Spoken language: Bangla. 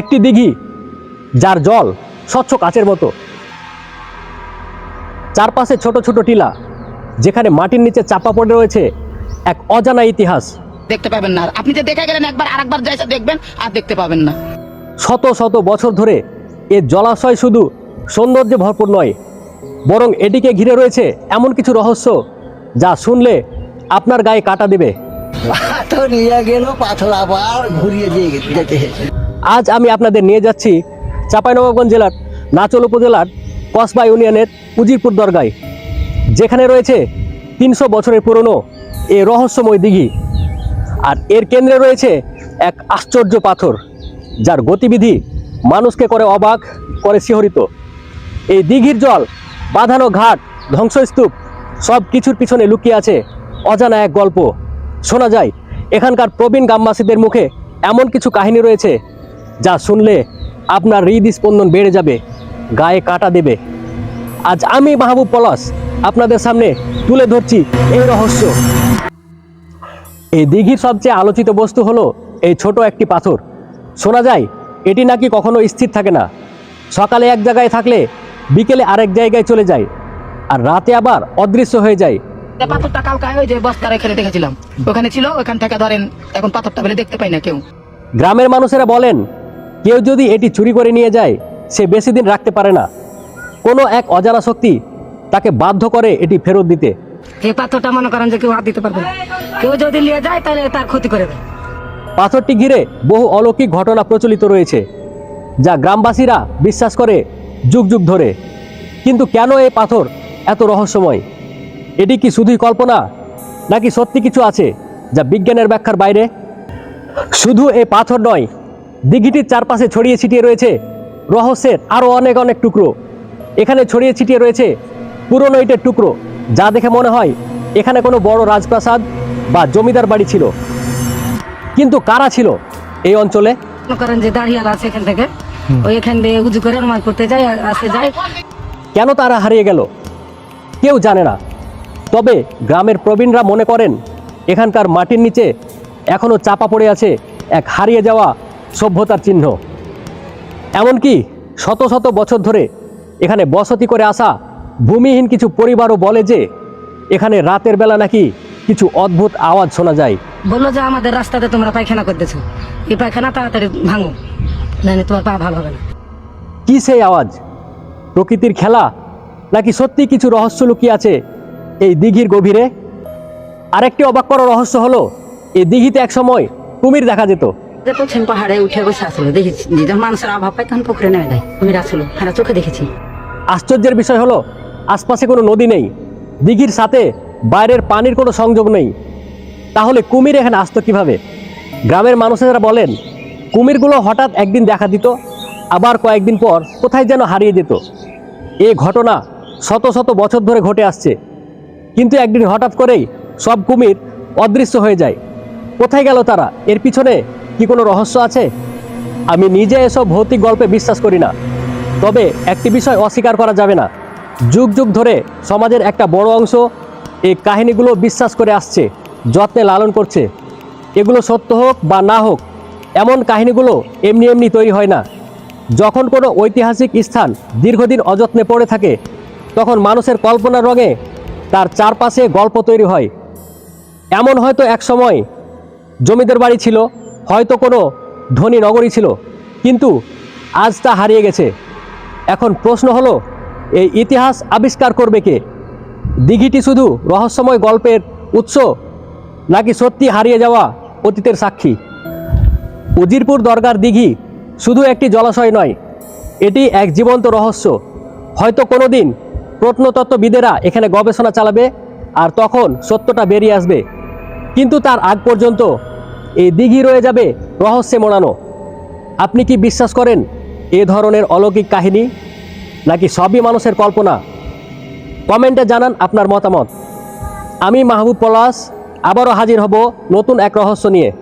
একটি দিঘি যার জল স্বচ্ছ কাচের মতো। চারপাশে ছোট ছোট টিলা যেখানে মাটির নিচে চাপা পড়ে রয়েছে এক অজানা ইতিহাস। দেখতে পাবেন না। আর আপনি যে দেখে গেলেন একবার আরেকবার যাই দেখবেন আর দেখতে পাবেন না। শত শত বছর ধরে এ জলাশয় শুধু সৌন্দর্যে ভরপুর নয় বরং এটিকে ঘিরে রয়েছে এমন কিছু রহস্য যা শুনলে আপনার গায়ে কাটা দেবে। পাথর নিয়ে গেল পাথর আবার ঘুরিয়ে দিয়ে যেতে। আজ আমি আপনাদের নিয়ে যাচ্ছি চাঁপাইনবাবগঞ্জ জেলার নাচল উপজেলার কসবা ইউনিয়নের উজিরপুর দরগায়, যেখানে রয়েছে তিনশো বছরের পুরনো এ রহস্যময় দিঘি। আর এর কেন্দ্রে রয়েছে এক আশ্চর্য পাথর, যার গতিবিধি মানুষকে করে অবাক, করে শিহরিত। এই দিঘির জল, বাঁধানো ঘাট, ধ্বংসস্তূপ, সব কিছুর পিছনে লুকিয়ে আছে অজানা এক গল্প। শোনা যায়, এখানকার প্রবীণ গ্রামবাসীদের মুখে এমন কিছু কাহিনী রয়েছে যা শুনলে আপনার হৃদস্পন্দন বেড়ে যাবে গায়ে কাটা দেবে। আজ আমি মাহবুব পলাশ আপনাদের সামনে তুলে ধরছি এই রহস্য। এই দিঘির সবচেয়ে আলোচিত বস্তু হলো এই ছোট একটি পাথর। শোনা যায় এটি নাকি কখনো স্থির থাকে না। সকালে এক জায়গায় থাকলে বিকেলে আরেক জায়গায় চলে যায় আর রাতে আবার অদৃশ্য হয়ে যায়। পাথরটা কালকে ওই যে বস্তার এখানে দেখেছিলাম। ওখানে ছিল ওখান থেকে ধরেন এখন পাথরটা বলে দেখতে পাই না কেউ। গ্রামের মানুষেরা বলেন কেউ যদি এটি চুরি করে নিয়ে যায় সে বেশি দিন রাখতে পারে না। কোনো এক অজানা শক্তি তাকে বাধ্য করে এটি ফেরত দিতে। এই পাথরটা মনে করেন যে কেউ হাত দিতে পারবে না। কেউ যদি নিয়ে যায় তাহলে তার ক্ষতি করে দেয় পাথরটি ঘিরে বহু অলৌকিক ঘটনা প্রচলিত রয়েছে যা গ্রামবাসীরা বিশ্বাস করে যুগ যুগ ধরে। কিন্তু কেন এই পাথর এত রহস্যময়? এটি কি শুধুই কল্পনা নাকি সত্যি কিছু আছে যা বিজ্ঞানের ব্যাখ্যার বাইরে? শুধু এই পাথর নয় দিঘিটির চারপাশে ছড়িয়ে ছিটিয়ে রয়েছে রহস্যের আরও অনেক অনেক টুকরো। এখানে ছড়িয়ে ছিটিয়ে রয়েছে পুরনো ইটের টুকরো যা দেখে মনে হয় এখানে কোনো বড় রাজপ্রাসাদ বা জমিদার বাড়ি ছিল। কিন্তু কারা ছিল এই অঞ্চলে? করেন যে দাঁড়িয়াল আছে এখান থেকে। ওই এখান দিয়ে উজু করে রোমান করতে যায় আর যায়। কেন তারা হারিয়ে গেল? কেউ জানে না। তবে গ্রামের প্রবীণরা মনে করেন এখানকার মাটির নিচে এখনও চাপা পড়ে আছে এক হারিয়ে যাওয়া সভ্যতার চিহ্ন। এমনকি শত শত বছর ধরে এখানে বসতি করে আসা ভূমিহীন কিছু পরিবারও বলে যে এখানে রাতের বেলা নাকি কিছু অদ্ভুত আওয়াজ শোনা যায়। বলল যে আমাদের রাস্তাতে তোমরা পায়খানা করতেছো। এই পায়খানা তাড়াতাড়ি ভাঙো নাহলে তোমার পা ভালো হবে না। কি সেই আওয়াজ? প্রকৃতির খেলা? নাকি সত্যি কিছু রহস্য লুকিয়ে আছে এই দিঘির গভীরে? আরেকটি অবাক করা রহস্য হলো এই দিঘিতে এক সময় কুমির দেখা যেত। যে পশ্চিম পাহাড়ে উঠে বসে আসলো, দেখেছি। যখন মানুষের অভাব পায় তখন পুকুরে নেমে যায়। কুমির আসলো হ্যাঁ চোখে দেখেছি। আশ্চর্যের বিষয় হলো, আশপাশে কোনো নদী নেই। দিঘির সাথে বাইরের পানির কোনো সংযোগ নেই। তাহলে কুমির এখানে আসতো কীভাবে? গ্রামের মানুষেরা বলেন, কুমিরগুলো হঠাৎ একদিন দেখা দিত, আবার কয়েকদিন পর কোথায় যেন হারিয়ে যেত। এই ঘটনা শত শত বছর ধরে ঘটে আসছে। কিন্তু একদিন হঠাৎ করেই সব কুমির অদৃশ্য হয়ে যায়। কোথায় গেল তারা? এর পিছনে কি কোনো রহস্য আছে? আমি নিজে এসব ভৌতিক গল্পে বিশ্বাস করি না। তবে একটি বিষয় অস্বীকার করা যাবে না। যুগ যুগ ধরে সমাজের একটা বড় অংশ এই কাহিনীগুলো বিশ্বাস করে আসছে, যত্নে লালন করছে। এগুলো সত্য হোক বা না হোক, এমন কাহিনীগুলো এমনি এমনি তৈরি হয় না। যখন কোনো ঐতিহাসিক স্থান দীর্ঘদিন অযত্নে পড়ে থাকে, তখন মানুষের কল্পনার রঙে তার চারপাশে গল্প তৈরি হয়। এমন হয়তো এক সময় জমিদার বাড়ি ছিল হয়তো কোনো ধনী নগরী ছিল, কিন্তু আজ তা হারিয়ে গেছে। এখন প্রশ্ন হলো, এই ইতিহাস আবিষ্কার করবে কে? দিঘিটি শুধু রহস্যময় গল্পের উৎস, নাকি সত্যি হারিয়ে যাওয়া অতীতের সাক্ষী? উজিরপুর দরগার দিঘি শুধু একটি জলাশয় নয়, এটি এক জীবন্ত রহস্য। হয়তো কোনো দিন প্রত্নতত্ত্ববিদেরা এখানে গবেষণা চালাবে আর তখন সত্যটা বেরিয়ে আসবে। কিন্তু তার আগ পর্যন্ত এই দিঘি রয়ে যাবে রহস্যে মোড়ানো। আপনি কি বিশ্বাস করেন এ ধরনের অলৌকিক কাহিনী? নাকি সবই মানুষের কল্পনা? কমেন্টে জানান আপনার মতামত। আমি মাহবুব পলাশ, আবারও হাজির হব নতুন এক রহস্য নিয়ে।